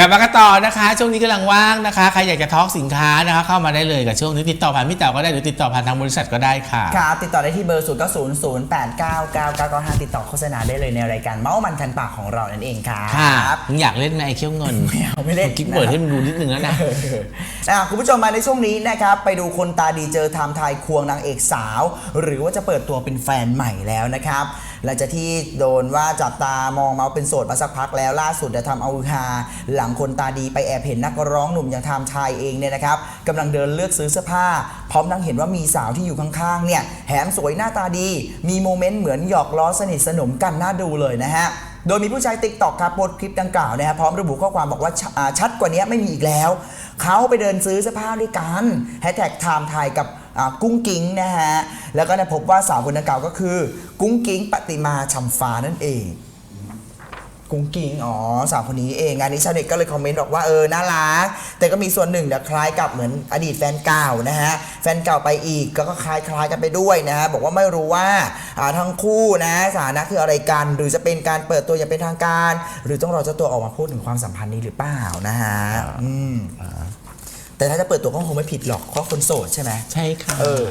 กลับมากันต่อนะคะ ช่วงนี้กำลังว่างนะคะ ใครอยากจะทอล์กสินค้านะคะ เข้ามาได้เลยกับช่วงนี้ติดต่อผ่านพี่เต๋าก็ได้หรือติดต่อผ่านทางบริษัทก็ได้ค่ะครับติดต่อได้ที่เบอร์ 0 9 0 0 8 9 9 9 9 5 ติดต่อโฆษณาได้เลยในรายการเมาส์มันคันปากของเรานั่นเองครับค่ะมึงอยากเล่นไหมไอ้เขี้ยวเงินไม่เอาไม่เล่นกิ๊กเปิดให้มันดูนิดนึงแล้วนะอะคุณผู้ชมมาในช่วงนี้นะครับไปดูคนตาดีเจอไทม์ไทยควงนางเอกสาว หรือว่าจะเปิดตัวเป็นแฟนใหม่แล้วนะครับหลังจากที่โดนว่าจับตามองเมาเป็นโสดมาสักพักแล้วล่าสุดจะทำเอาฮือฮาหลังคนตาดีไปแอบเห็นนักร้องหนุ่มอย่างไทม์ไทยเองเนี่ยนะครับกำลังเดินเลือกซื้อเสื้อผ้า พร้อมทั้งเห็นว่ามีสาวที่อยู่ข้างๆเนี่ยแถมสวยหน้าตาดี มีโมเมนต์เหมือนหยอกล้อสนิทสนมกันน่าดูเลยนะฮะโดยมีผู้ใช้ติ๊กต็อกครับโพสต์คลิปดังกล่าวนะฮะพร้อมระบุข้อความบอกว่าช,ชัดกว่านี้ไม่มีอีกแล้ว เขาไปเดินซื้อเสื้อผ้าด้วยกันแฮชแท็กไทม์ไทยกับกุ้งกิ้งนะฮะแล้วก็ได้พบว่าสาวคนดังกล่าวก็คือ กุ้งกิ้งปฏิมาชำฟ้านั่นเอง กุ้งกิ้งอ๋อสาวคนนี้เองงานนี้ชาวเน็ตก็เลยคอมเมนต์บอกว่าเออน่ารักแต่ก็มีส่วนหนึ่งเนี่ยคล้ายกับเหมือนอดีตแฟนเก่านะฮะแฟนเก่าไปอีกก็ก็คล้ายคล้ายๆกันไปด้วยนะฮะบอกว่าไม่รู้ว่าอ่าทั้งคู่นะสถานะคืออะไรกัน หรือจะเป็นการเปิดตัวอย่างเป็นทางการ หรือต้องรอเจ้าตัวออกมาพูดถึงความสัมพันธ์นี้หรือเปล่านะฮะอืมแต่ถ้าจะเปิดตัวก็คงไม่ผิดหรอกเพราะคนโสดใช่ไหมใช่ค่ะเออ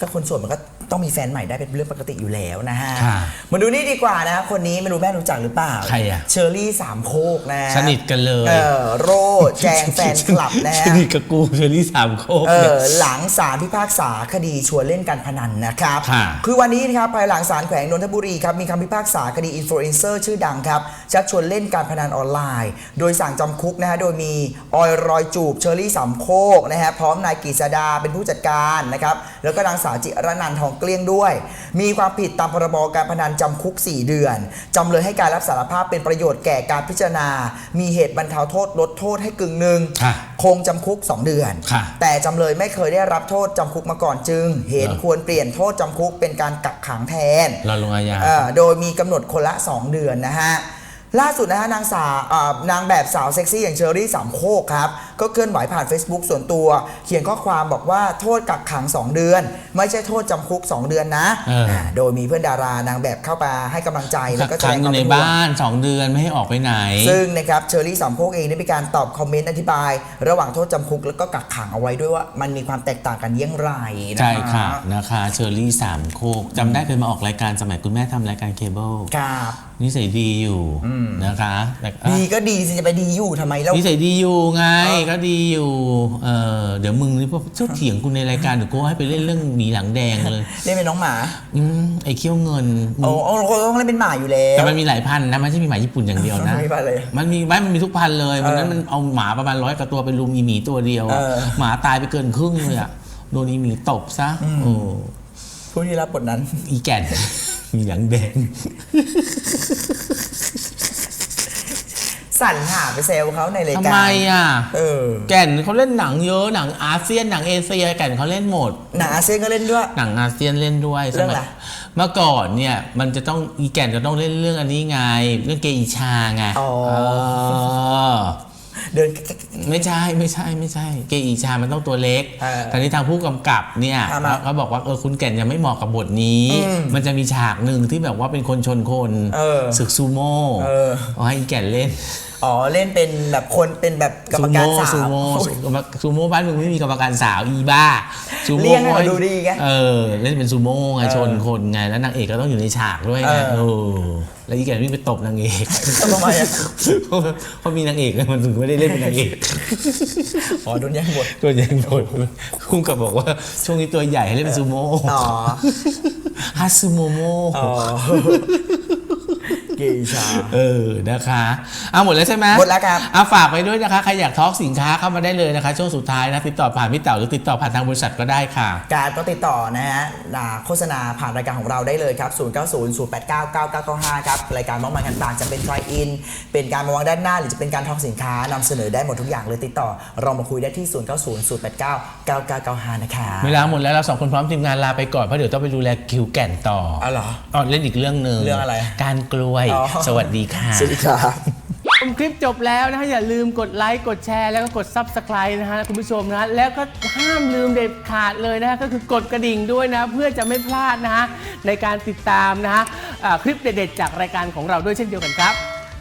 ก็คนโสดมันก็ ต้องมีแฟนใหม่ได้เป็นเรื่องปกติอยู่แล้วนะฮะ ค่ะมาดูนี่ดีกว่านะคนนี้ไม่รู้แม่รู้จักหรือเปล่า ใครอะ เชอรี่สามโคกนะสนิทกันเลยเออโรแจงแฟนคลับนะสฮะ นิทกับกูเชอรี่สามโคกเอเนี่ย อหลังศาลพิพากษาคดีชวนเล่นการพนันนะครับ ค่ะคือวันนี้นะครับภายหลังศาลแขวงนนทบุรีครับมีคำพิพากษาคดีอินฟลูเอนเซอร์ชื่อดังครับชักชวนเล่นการพนันออนไลน์ โดยสั่งจำคุกนะฮะโดยมีออยรอยจูบเชอรี่สามโคกนะฮะพร้อมนายกฤษดาเป็นผู้จัดการนะครับ แล้วก็นางสาวจิรนันท์ทองเกลี้ยงด้วย มีความผิดตามพรบการพนันจำคุก 4 เดือน จำเลยให้การรับสารภาพเป็นประโยชน์แก่การพิจารณา มีเหตุบรรเทาโทษลดโทษให้กึ่งหนึ่งค่ะคงจำคุก 2 เดือน ค่ะ แต่จำเลยไม่เคยได้รับโทษจำคุกมาก่อนจึง เห็นเหรอควรเปลี่ยนโทษจำคุกเป็นการกักขังแทน รอลงอาญา เอ่อโดยมีกำหนดคนละ 2 เดือนนะฮะ ล่าสุดนะฮะนางสาวอ่านางแบบสาวเซ็กซี่อย่างเชอรี่สามโคกครับ ก็เคลื่อนไหวผ่าน Facebook ส่วนตัว เขียนข้อความบอกว่าโทษกักขัง 2 เดือน ไม่ใช่โทษจำคุก 2 เดือนนะเอออ่าโดยมีเพื่อนดารานางแบบเข้ามาให้กำลังใจแล้วก็แสค้าดงงอควายู่มในเป็นห่วงบ้านสองเดือนไม่ให้ออกไปไหน ซึ่งนะครับเชอรี่สามโคกเองได้มีการตอบคอมเมนต์อธิบาย ระหว่างโทษจำคุกแล้วก็กักขังเอาไว้ด้วยว่ามันมีความแตกต่างกันเยี่ยงไรนะใช่ค่ะนะคะเชอรี่สามโคกจำได้เคยมาออกรายการสมัยคุณแม่ทำรายการเคเบิลครับนิสัยดีอยู่นะคะแต่ก็ดีก็ดีสิจะไปดีอยู่ทำไมแล้วนิสัยดีอยู่ไงเออก็ดีอยู่เออเดี๋ยวมึงนี่พวกเจ้าเถียงกูในรายการเดี๋ยวกูให้ไปเล่นเรื่องหมีหลังแดงเลยเล่นเป็นน้องหมาอืมไอ้เขี้ยวเงินมึโอ้งโอ้เราต้องเล่นเป็นหมาอยู่แล้วแต่มันมีหลายพันธุ์นะไม่ใช่มีหมาญี่ปุ่นอย่างเดียวนะไม่ไปเลยมันมีไม่มันมีทุกพันธุ์เลยวันนั้นเออมันเอาหมาประมาณร้อยกว่าตัวไปลุมอีหมีตัวเดียวอะเออหมาตายไปเกินครึ่งเลยอะโดนอีหมีตบซะโอ้ผู้ที่รับบทนั้น อีแก่นมีหลังแดง สั่นหาไปเซลเขาในรายทำการไมอะ เออแก่นเขาเล่นหนังเยอะหนังอาเซียนหนังเอเชียแก่นเขาเล่นหมด หนาเซียนก็เล่นด้วย หนังอาเซียนเล่นด้วยเรื่องอะไร สมัยเมื่อก่อนเนี่ย มันจะต้องอีแก่นจะต้องเล่นเรื่องอันนี้ไง เรื่องเกอิชาไงอ๋อ เออเดิน ไม่ใช่ไม่ใช่ไม่ใช่ เกอิชามันต้องตัวเล็กเออแต่นี้ทางผู้กำกับเนี่ยทำไมเขาบอกว่าเออคุณแก่นยังไม่เหมาะกับบทนี้ อืมมันจะมีฉากหนึ่งที่แบบว่าเป็นคนชนคนเออศึกซูโม่เออ เอาให้อีแก่นเล่น อ๋อเล่นเป็นแบบคนเป็นแบบกรรมการสาวซูโม่ซูโม่ซูโม่บ้านมึงไม่มีกรรมการสาวอีบ้าซูโม่เรียกให้มันดูดีไงเออเล่นเป็นซูโม่ไงเออชนคนไงแล้วนางเอกก็ต้องอยู่ในฉากด้วยไงเออเออแล้วอีแก่นวิ่งไปตบนางเอกทำไมอะเพราะเพราะมีนางเอกไงมันถึงไม่ได้เล่นเป็นนางเอกอ๋อโดนแย่งบทตัวใหญ่หมดคุ้มกับบอกว่าช่วงนี้ตัวใหญ่ให้เล่นเป็นซูโม่อ๋อฮัตซูโมโม อ๋อเกชา เออนะคะเอาหมดแล้วใช่ไหมหมดแล้วครับเอาฝากไปด้วยนะคะ ใครอยากทอล์กสินค้าเข้ามาได้เลยนะคะ ช่วงสุดท้ายนะ ติดต่อผ่านพี่เต๋าหรือติดต่อผ่านทางบริษัทก็ได้ค่ะ การก็ติดต่อนะฮะอ่าโฆษณาผ่านรายการของเราได้เลยครับ 0 9 0 0 8 9 9 9 9 5 ครับ รายการมองมันกันต่างจะเป็น try in เป็นการมาวางด้านหน้า หรือจะเป็นการทองสินค้านำเสนอได้หมดทุกอย่างเลยติดต่อ เรามาคุยได้ที่ 0 9 0 0 8 9 9 9 9 5 นะคะเวลาหมดแล้วเราสองคนพร้อมทีมงานลาไปก่อนเพราะเดี๋ยวต้องไปดูแลคิวแก่นต่ออ๋อเหรอ อ๋อเล่นอีกเรื่องหนึ่งเรื่องอะไร การกล้วยอ๋อ สวัสดีค่ะ สวัสดีครับ ชมคลิปจบแล้วนะฮะอย่าลืมกดไลค์กดแชร์แล้วก็กด Subscribe นะฮะคุณผู้ชมนะฮะแล้วก็ห้ามลืมเด็ดขาดเลยนะฮะก็คือกดกระดิ่งด้วยนะ เพื่อจะไม่พลาดนะฮะในการติดตามนะฮะอ่าคลิปเด็ดๆจากรายการของเราด้วยเช่นเดียวกันครับ